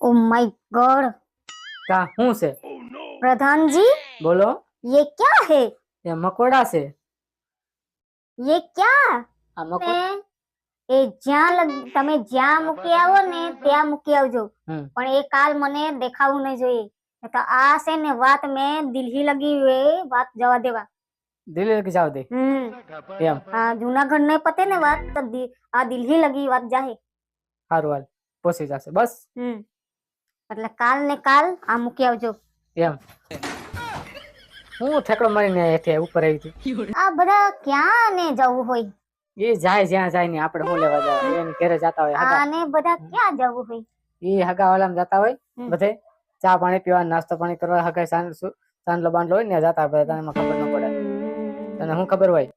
Oh my God કા શું છે प्रधान जी બોલો ये क्या है એ મકોડા છે ये क्या આ મકોડા એ જ્યાં લગ- તમે જ્યાં મૂકી આવો ને ત્યાં મૂકી આવજો હમ. પણ એ કાલ મને દેખાવું નહીં જોઈએ નહીં તો આ છે ને વાત મેં દિલ્હી લગી એ વાત જવા દેવા દિલ્હી લગી જાવ દે હમ એમ આ જુનાગઢ ને પતે ને વાત તો દિ- આ દિલ્હી લગી વાત જાહે સારું હાલ પહોંચી જશે બસ હમ એટલે કાલ ને કાલ આ મૂકી આવજો. એમ. હું ઠેકડો મારીને હેઠે ઉપર આવી હતી. આ બધા ક્યાં ને જવું હોય? એ જાય જ્યાં જાય ને આપણે હું લેવા જવા એને ઘરે જતા હોય આને બધા ક્યાં જવું હોય? એ હગા વાળામાં જતા હોય. બધે ચા પાણી પીવા નાસ્તો પાણી કરવા હગા સાંજ સાંજલો બાંધલો હોય ને જતા બધા તને ખબર ન પડે. તને શું ખબર હોય?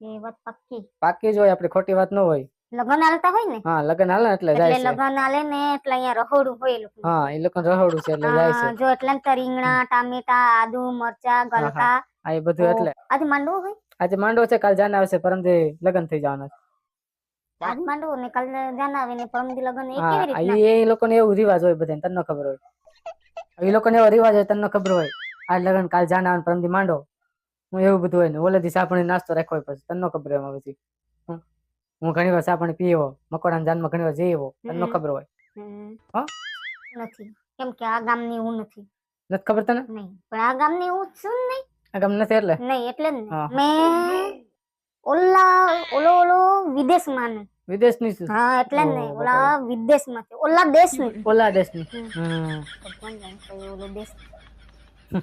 એ વાત પાક્કી. પાક્કી જ હોય આપણી ખોટી વાત ન હોય. લગ્ન હાલતા હોય ને? હા લગન હાલે એટલે એટલે જાય છે. લગન હાલે ને એટલે અહીંયા રહોડું હોય એ લોકોનું. હા એ લોકો રહોડું છે એટલે જાય છે. જો એટલે તો રીંગણા ટામેટા આદુ મરચા ગલકા આ એ બધું એટલે. આજે માંડવો હોય? આજે માંડવો છે કાલ જાન આવશે પરમદી લગન થઈ જવાના છે. આજ માંડવો ને કાલ જાન આવે ને પરમદી લગન એ કેવી રીતે એ લોકોને એવું રિવાજ હોય બધાને તને ખબર હોય. એ લોકોને એવો રિવાજ હોય તને ખબર હોય. આજ લગન કાલ જાન આવે ને પરમદી માંડો હું એવું બધું હોય ને ઓલેથી સાપણી નાસ્તો રાખ્યો હોય પછી તને ખબર હોય એમાં પછી. હું- ઘણી વાર સાપણી પીવો મકોડા જાનમાં ઘણી વાર જઈવો તને ખબર હોય. હા? નથી. કેમ કે આ ગામની હું નથી. નથી ખબર તને? નહીં. પણ આ ગામની હું છું નહીં. આ ગામ નથી એટલે? નહીં એટલે જ મેં ઓલા ઓલો ઓલો વિદેશમાં ને. વિદેશની છું. હા એટલે જ નહીં. ઓલા વિદેશમાં ઓલા દેશની. ઓલા દેશની હમ. ભગવાન જાણે ઓલો દેશ.